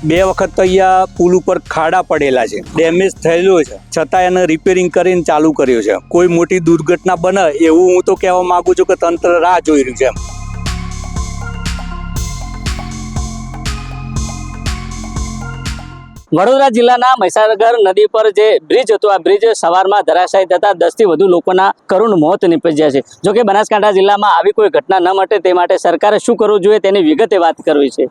બે વખત તો અહીંયા પુલ ઉપર ખાડા પડેલા છે ડેમેજ થયેલું છે. છતાં એને રિપેરિંગ કરીને ચાલુ કર્યું છે. કોઈ મોટી દુર્ઘટના બને એવું હું તો કહેવા માંગુ છું કે તંત્ર રાહ જોઈ રહ્યું છે વડોદરા જિલ્લાના મહીસાગર નદી પર જે બ્રિજ હતો, આ બ્રિજ સવારમાં ધરાશાયી થતા દસથી વધુ લોકોના કરુણ મોત નીપજ્યા છે. જોકે બનાસકાંઠા જિલ્લામાં આવી કોઈ ઘટના ન મટે તે માટે સરકારે શું કરવું જોઈએ તેની વિગતે વાત કરવી છે.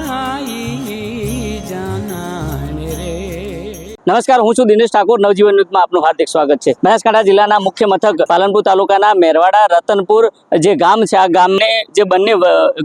નમસ્કાર, હું છું દિનેશ ઠાકોર. નવજીવન ન્યૂઝમાં આપનું હાર્દિક સ્વાગત છે. બનાસકાંઠા જિલ્લાના મુખ્ય મથક પાલનપુર તાલુકાના મેરવાડા, રતનપુર જે ગામ છે, આ ગામને જે બંને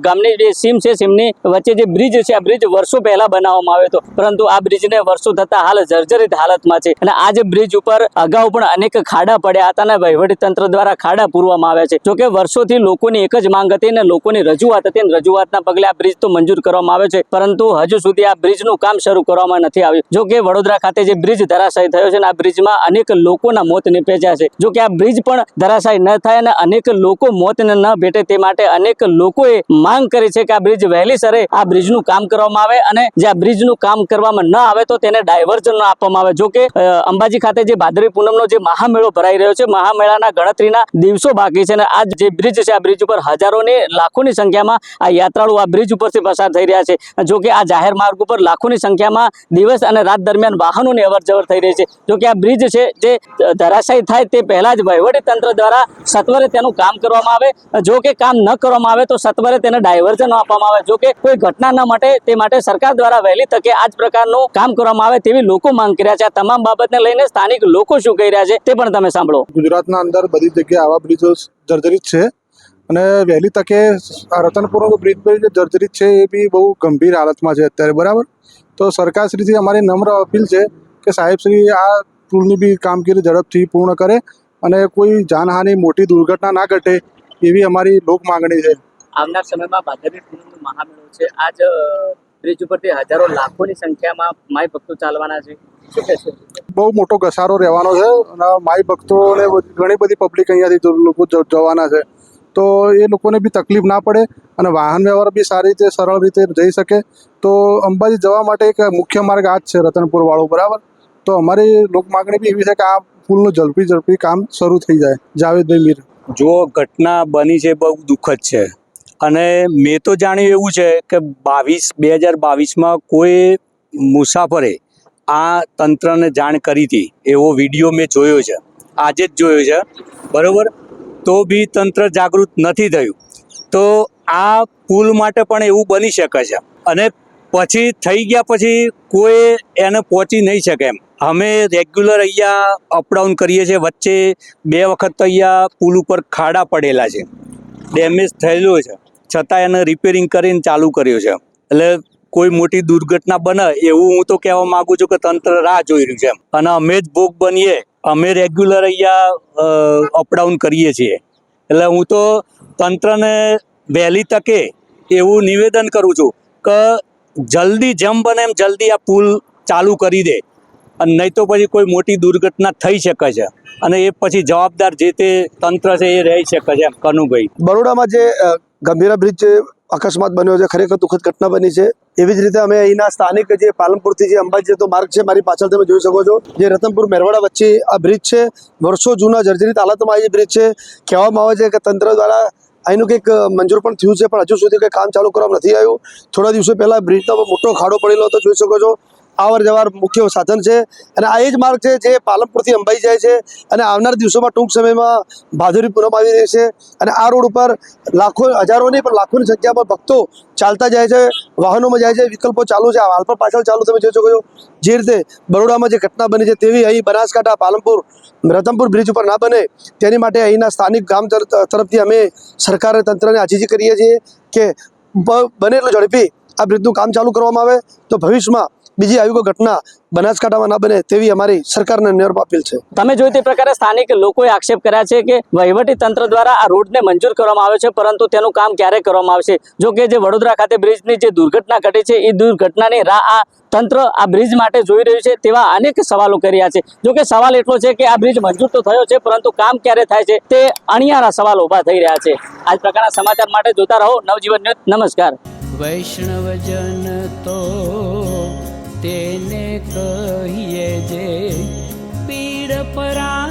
ગામની જે સીમ છે, સીમની વચ્ચે જે બ્રિજ છે, આ બ્રિજ વર્ષો પહેલા બનાવવામાં આવ્યો હતો. પરંતુ આ બ્રિજને વર્ષો થતા હાલ જર્જરિત હાલતમાં છે. અને આ જે બ્રિજ ઉપર અગાઉ પણ અનેક ખાડા પડ્યા હતા અને વહીવટી તંત્ર દ્વારા ખાડા પૂરવામાં આવ્યા છે. જોકે વર્ષોથી લોકોની એક જ માંગ હતી અને લોકોની રજૂઆત હતી. અને રજૂઆતના પગલે આ બ્રિજ તો મંજૂર કરવામાં આવ્યો છે. પરંતુ હજુ સુધી આ બ્રિજનું કામ શરૂ કરવામાં નથી આવ્યું. જોકે વડોદરા ખાતે જે બ્રિજ ધરાશાયી થયો છે આ બ્રિજમાં અનેક લોકોના મોત નીપજ્યા છે. જો કે આ બ્રિજ પણ ધરાશાયી ન થાય અને અનેક લોકો મોતને ન ભેટે તે માટે અનેક લોકોએ માંગ કરી છે કે આ બ્રિજ વહેલી સરે આ બ્રિજનું કામ કરવામાં આવે અને જે આ બ્રિજનું કામ કરવામાં ન આવે તો તેને ડાયવર્ઝન આપવામાં આવે. જો કે અંબાજી ખાતે જે ભાદરવી પૂનમનો જે મહામેળો ભરાઈ રહ્યો છે, મહામેળાના ગણતરીના દિવસો બાકી છે અને આ જે બ્રિજ છે, આ બ્રિજ ઉપર હજારોની, લાખોની સંખ્યામાં આ યાત્રાળુ આ બ્રિજ ઉપરથી પસાર થઈ રહ્યા છે. જો કે આ જાહેર માર્ગ ઉપર લાખોની સંખ્યામાં દિવસ અને રાત દરમિયાન વાહનોની અવર જવર થઈ રહી છે. જો આ બ્રિજ છે જે ધરાશાયી થાય તે પહેલાં જ વહીવટીતંત્ર દ્વારા સત્વરે તેનું કામ કરવામાં આવે. જો કે કામ ન કરવામાં આવે તો સત્વરે તેને ડાયવર્ઝન આપવામાં આવે. જો કે કોઈ ઘટના ન માટે તે માટે સરકાર દ્વારા વહેલી તકે આ જ પ્રકારનું કામ કરવામાં આવે તેવી લોકો માંગ કર્યા છે. આ તમામ બાબતને લઈને સ્થાનિક લોકો શું કહી રહ્યા છે તે પણ તમે સાંભળો. ગુજરાતના અંદર બધી જગ્યાએ આવા બ્રિજો જર્જરિત છે અને વહેલી તકે આ બ્રિજ પર જે જર્જરિત છે એ બી બહુ ગંભીર હાલતમાં છે અત્યારે, બરાબર? તો સરકારશ્રીથી અમારી નમ્ર અપીલ છે કે સાહેબશ્રી આ પુલની બી કામગીરી ઝડપથી પૂર્ણ કરે અને કોઈ જાનહાનિ મોટી દુર્ઘટના ના ઘટે એવી અમારી લોક માંગણી છે. આવનાર સમયમાં ભાદરવી પૂનમનો મહામેળો છે. આજ બ્રિજ ઉપરથી હજારો લાખોની સંખ્યામાં માય ભક્તો ચાલવાના છે. બહુ મોટો ઘસારો રહેવાનો છે અને માઈ ભક્તોને ઘણી બધી પબ્લિક અહીંયાથી લોકો જવાના છે. તો એ લોકોને બી તકલીફ ના પડે અને વાહન વ્યવહાર બી સારી રીતે સરળ રીતે જઈ શકે. તો અંબાજી જવા માટે એક મુખ્ય માર્ગ આ જ છે રતનપુર વાળો બરાબર? તો અમારી લોક માગણી બી એવી છે કે આ પુલનું ઝડપી ઝડપી કામ શરૂ થઈ જાય. જાવેદભાઈ મીર. જો ઘટના બની છે બહુ દુઃખદ છે. અને મેં તો જાણ્યું એવું છે કે બાવીસ, બે હજાર બાવીસમાં કોઈ મુસાફરે આ તંત્રને જાણ કરી હતી. એવો વીડિયો મેં જોયો છે. આજે જ જોયો છે. બરાબર? તો બી તંત્ર જાગૃત નથી થયું. તો આ પુલ માટે પણ એવું બની શકે છે. અને પછી થઈ ગયા પછી કોઈ એને પહોંચી નહીં શકે એમ. અમે રેગ્યુલર અહીંયા અપડાઉન કરીએ છીએ. વચ્ચે બે વખત તો અહીંયા પુલ ઉપર ખાડા પડેલા છે. ડેમેજ થયેલું છે. છતાં એને રિપેરિંગ કરીને ચાલુ કર્યું છે. એટલે કોઈ મોટી દુર્ઘટના બને એવું હું તો કહેવા માંગુ છું કે તંત્ર રાહ જોઈ રહ્યું છે. અને અમે જ ભોગ બનીએ. અમે રેગ્યુલર અહીંયા અપડાઉન કરીએ છીએ. એટલે હું તો તંત્રને વહેલી તકે એવું નિવેદન કરું છું કે જલ્દી જેમ બને એમ જલ્દી આ પુલ ચાલુ કરી દે. અને નહીં તો પછી કોઈ મોટી દુર્ઘટના થઈ શકે છે. અને એ પછી જવાબદાર જે તે તંત્ર છે એ રહી શકે છે, કનુભાઈ. બરોડામાં જે ગંભીરા બ્રિજ અકસ્માત બન્યો છે, ખરેખર દુઃખદ ઘટના બની છે. એવી જ રીતે અમે અહીંના સ્થાનિક જે પાલનપુરથી જે અંબાજી જતો માર્ગ છે, મારી પાછળ તમે જોઈ શકો છો. જે રતનપુર મેરવાડા વચ્ચે આ બ્રિજ છે. વર્ષો જૂના જર્જરિત હાલતમાં આ બ્રિજ છે. કહેવામાં આવે છે કે તંત્ર દ્વારા અહીંનું કંઈક મંજૂર પણ થયું છે, પણ હજુ સુધી કંઈ કામ ચાલુ કરવામાં નથી આવ્યું. થોડા દિવસો પહેલાં બ્રિજનો મોટો ખાડો પડેલો હતો, જોઈ શકો છો. આવર જવાર મુખ્ય સાધન છે. અને આ એ જ માર્ગ છે જે પાલનપુરથી અંબાઈ જાય છે અને આવનાર દિવસોમાં ટૂંક સમયમાં ભાદુરી પૂનમ આવી રહી છે. અને આ રોડ ઉપર લાખો, હજારો નહીં, પણ લાખોની સંખ્યામાં ભક્તો ચાલતા જાય છે, વાહનોમાં જાય છે, વિકલ્પો ચાલુ છે. હાલ પર પાછળ ચાલુ તમે જોઈ શકો છો. જે રીતે બરોડામાં જે ઘટના બની છે તેવી અહીં બનાસકાંઠા, પાલનપુર, રતનપુર બ્રિજ ઉપર ના બને તેની માટે અહીંના સ્થાનિક ગામ તર- તરફથી અમે સરકારે તંત્રને આજીજી કરીએ છીએ કે બને એટલું ઝડપી આ બ્રિજનું કામ ચાલુ કરવામાં આવે તો ભવિષ્યમાં બીજી આવી કોઈ ઘટના બનાસકાંઠામાં ના બને તેવી અમારી સરકારને નિર્મ અપીલ છે. તમે જોઈ તે પ્રકારે સ્થાનિક લોકોએ આક્ષેપ કર્યા છે કે વહીવટી તંત્ર દ્વારા આ રોડને મંજૂર કરવામાં આવ્યો છે પરંતુ તેનું કામ ક્યારે કરવામાં આવશે? જો કે જે વડોદરા ખાતે બ્રિજની જે દુર્ઘટના ઘટી છે એ દુર્ઘટનાની રાહ આ તંત્ર આ બ્રિજ માટે જોઈ રહ્યું છે તેવા અનેક સવાલો કર્યા છે. જો કે સવાલ એટલો છે કે આ બ્રિજ મંજૂર તો થયો છે પરંતુ કામ ક્યારે થાય છે તે અણિયારા સવાલ ઊભા થઈ રહ્યા છે. આ જ પ્રકારના સમાચાર માટે જોતા રહો. નવજીવન ન્યૂઝ. નમસ્કાર. વૈષ્ણવજન તો કહીએ જે પીડ પરાય